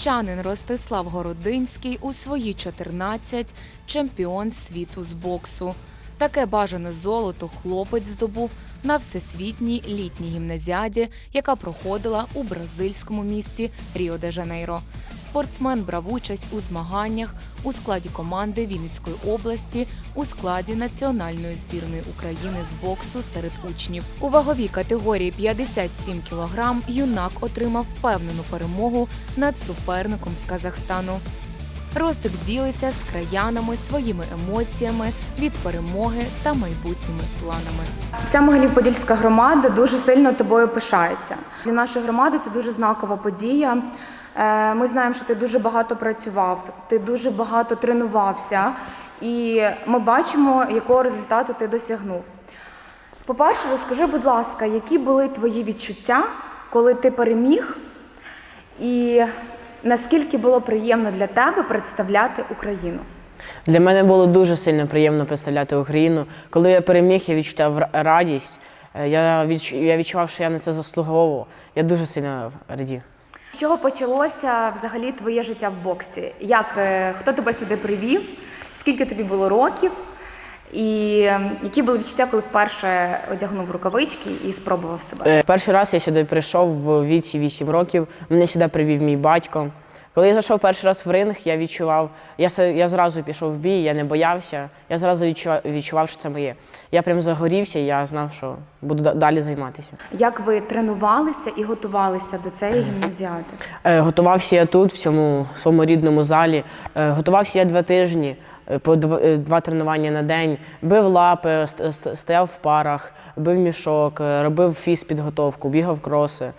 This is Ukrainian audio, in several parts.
Вінничанин Ростислав Городинський у свої 14 чемпіон світу з боксу. Таке бажане золото хлопець здобув на всесвітній літній гімназіаді, яка проходила у бразильському місті Ріо-де-Жанейро. Спортсмен брав участь у змаганнях у складі команди Вінницької області, у складі національної збірної України з боксу серед учнів. У ваговій категорії 57 кг юнак отримав впевнену перемогу над суперником з Казахстану. Ростик ділиться з краянами своїми емоціями від перемоги та майбутніми планами. Вся Могилів-Подільська громада дуже сильно тобою пишається. Для нашої громади це дуже знакова подія. Е, Ми знаємо, що ти дуже багато працював, ти дуже багато тренувався, і ми бачимо, якого результату ти досягнув. По-перше, розкажи, будь ласка, які були твої відчуття, коли ти переміг, і наскільки було приємно для тебе представляти Україну? Для мене було дуже сильно приємно представляти Україну. Коли я переміг, я відчував радість. Е, Я, відчував, що я на це заслуговував. Я дуже сильно радів. Чого почалося взагалі твоє життя в боксі? Як е, хто тебе сюди привів? Скільки тобі було років? І е, які були відчуття, коли вперше одягнув рукавички і спробував себе? Е, Перший раз я сюди прийшов в віці 8 років. Мене сюди привів мій батько. Коли я зайшов перший раз в ринг, я відчував, я, я зразу пішов в бій, я не боявся, я зразу відчував, відчував, що це моє. Я прям загорівся, я знав, що буду далі займатися. Як ви тренувалися і готувалися до цієї гімназіади? Е, Готувався я тут, в цьому своєму рідному залі. Е, Готувався я два тижні, по дв- е, два тренування на день. Бив лапи, ст- ст- стояв в парах, бив мішок, е, робив фіз-підготовку, бігав кроси.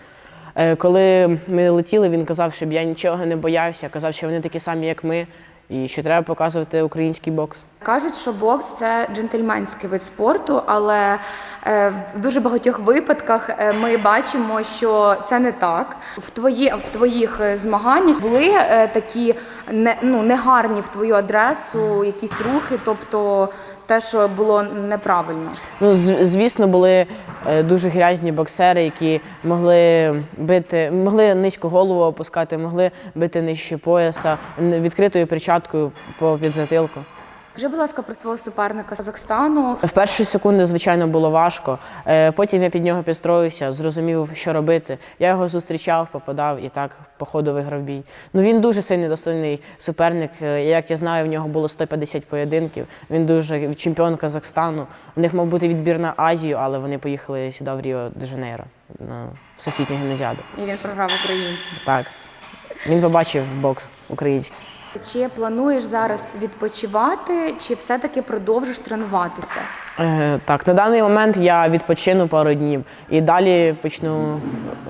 Е, Коли ми летіли, він казав, щоб я нічого не боявся, казав, що вони такі самі, як ми, і що треба показувати український бокс. Кажуть, що бокс це джентльменський вид спорту, але е, в дуже багатьох випадках е, ми бачимо, що це не так. В твої в твоїх е, змаганнях були такі не, ну, негарні в твою адресу, якісь рухи, тобто те, що було неправильно. Ну, звісно, були е, дуже грязні боксери, які могли бити, могли низько голову опускати, могли бити нижче пояса, відкритою перчаткою по підзатилку. Скажи, будь ласка, про свого суперника з Казахстану. В перші секунди, звичайно, було важко. Е, Потім я під нього підстроївся, зрозумів, що робити. Я його зустрічав, попадав і так по ходу виграв бій. Ну він дуже сильний достойний суперник. Е, Як я знаю, в нього було 150 поєдинків. Він дуже чемпіон Казахстану. В них мав бути відбір на Азію, але вони поїхали сюди в Ріо де Жанейро на всесвітню гімназіаду. І він програв українцю. Так. Він побачив бокс український. Чи плануєш зараз відпочивати, чи все-таки продовжиш тренуватися? Е, так, на даний момент я відпочину пару днів і далі почну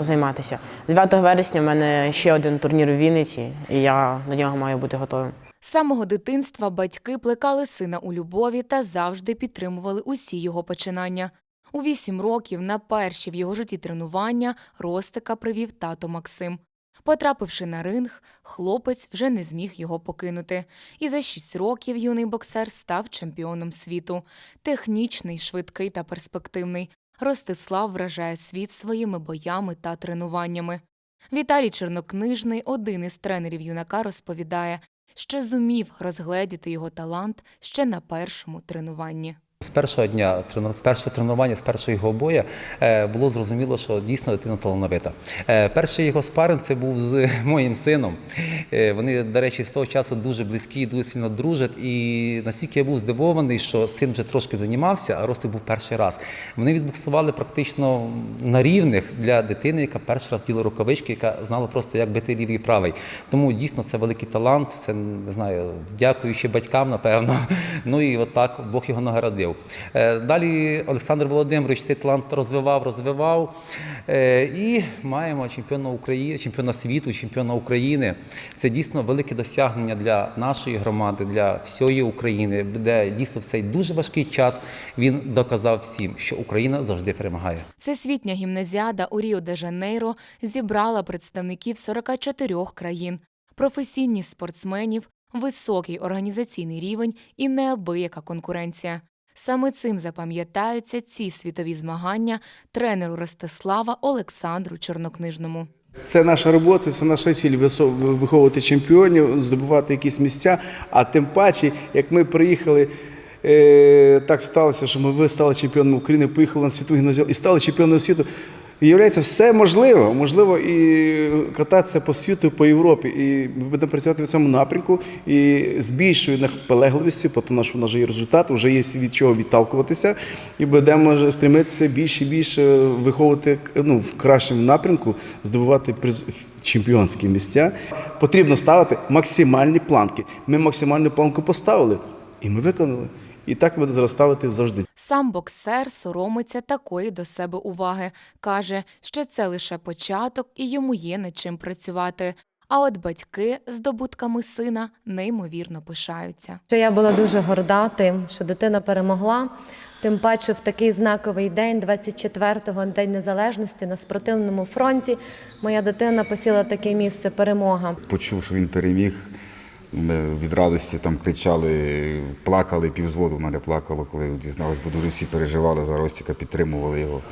займатися. 9 вересня в мене ще один турнір у Вінниці, і я до нього маю бути готовим. З самого дитинства батьки плекали сина у любові та завжди підтримували усі його починання. У вісім років на перші в його житті тренування Ростика привів тато Максим. Потрапивши на ринг, хлопець вже не зміг його покинути. І за шість років юний боксер став чемпіоном світу. Технічний, швидкий та перспективний. Ростислав вражає світ своїми боями та тренуваннями. Віталій Чорнокнижний, один із тренерів юнака, розповідає, що зумів розгледіти його талант ще на першому тренуванні. З першого дня з першого тренування, з першого його бою е, було зрозуміло, що дійсно дитина талановита. Е, Перший його спаринг це був з моїм сином. Е, Вони, до речі, з того часу дуже близькі, дуже сильно дружать. І настільки я був здивований, що син вже трошки займався, а Ростик був перший раз. Вони відбуксували практично на рівних для дитини, яка перший раз діла рукавички, яка знала просто, як бити лівий і правий. Тому дійсно це великий талант. Це не знаю, дякуючи батькам, напевно. Ну і отак Бог його наградив. Е, Далі Олександр Володимирович цей талант розвивав, розвивав. Е, І маємо чемпіона України, чемпіона світу, чемпіона України. Це дійсно велике досягнення для нашої громади, для всієї України, де дійсно в цей дуже важкий час він доказав всім, що Україна завжди перемагає. Всесвітня гімназіада у Ріо-де-Жанейро зібрала представників 44 країн, професійні спортсменів, високий організаційний рівень і неабияка конкуренція. Саме цим запам'ятаються ці світові змагання тренеру Ростислава Олександру Чорнокнижному. Це наша робота, це наша ціль виховувати чемпіонів, здобувати якісь місця. А тим паче, як ми приїхали, е, так сталося, що ми стали чемпіонами України, поїхали на світові і стали чемпіоном світу. Виявляється, все можливо. Можливо і кататися по світу, по Європі. І ми будемо працювати в цьому напрямку і з більшою наполегливістю, тому що в нас вже є результат, вже є від чого відталкуватися, і будемо стремитися більше і більше виховувати ну, в кращому напрямку, здобувати приз чемпіонські місця. Потрібно ставити максимальні планки. Ми максимальну планку поставили, і ми виконали. І так буде зараз ставити завжди. Сам боксер соромиться такої до себе уваги. Каже, що це лише початок і йому є над чим працювати. А от батьки здобутками сина неймовірно пишаються. Що я була дуже горда тим, що дитина перемогла. Тим паче в такий знаковий день, 24-го, День Незалежності, на спортивному фронті, моя дитина посіла таке місце перемога. почув, що він переміг. Ми від радості там кричали, плакали, півзводу в мене плакало, коли дізналися, бо дуже всі переживали за Ростіка, підтримували його.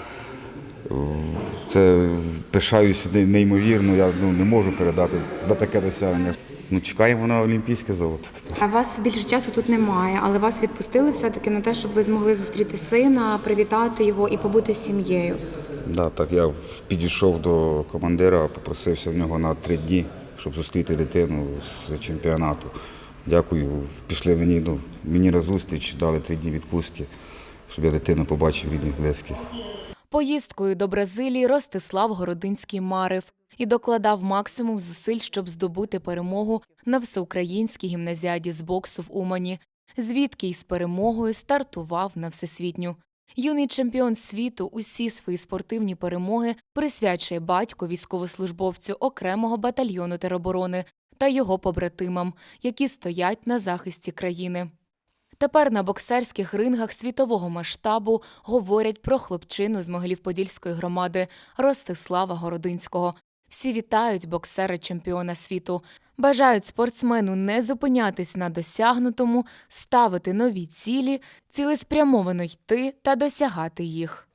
Це пишаюся неймовірно, я ну, не можу передати за таке досягнення. Ну, чекаємо на олімпійське золото. А вас більше часу тут немає, але вас відпустили все-таки на те, щоб ви змогли зустріти сина, привітати його і побути з сім'єю. Да, так я підійшов до командира, попросився в нього на три дні, щоб зустріти дитину з чемпіонату. Дякую. Пішли мені, ну, мені на зустріч, дали три дні відпустки, щоб я дитину побачив рідних близьких. Поїздкою до Бразилії Ростислав Городинський марив і докладав максимум зусиль, щоб здобути перемогу на всеукраїнській гімназіаді з боксу в Умані, звідки й з перемогою стартував на всесвітню. Юний чемпіон світу усі свої спортивні перемоги присвячує батьку військовослужбовцю окремого батальйону тероборони та його побратимам, які стоять на захисті країни. Тепер на боксерських рингах світового масштабу говорять про хлопчину з Могилів-Подільської громади Ростислава Городинського. Всі вітають боксера чемпіона світу, бажають спортсмену не зупинятись на досягнутому, ставити нові цілі, цілеспрямовано йти та досягати їх.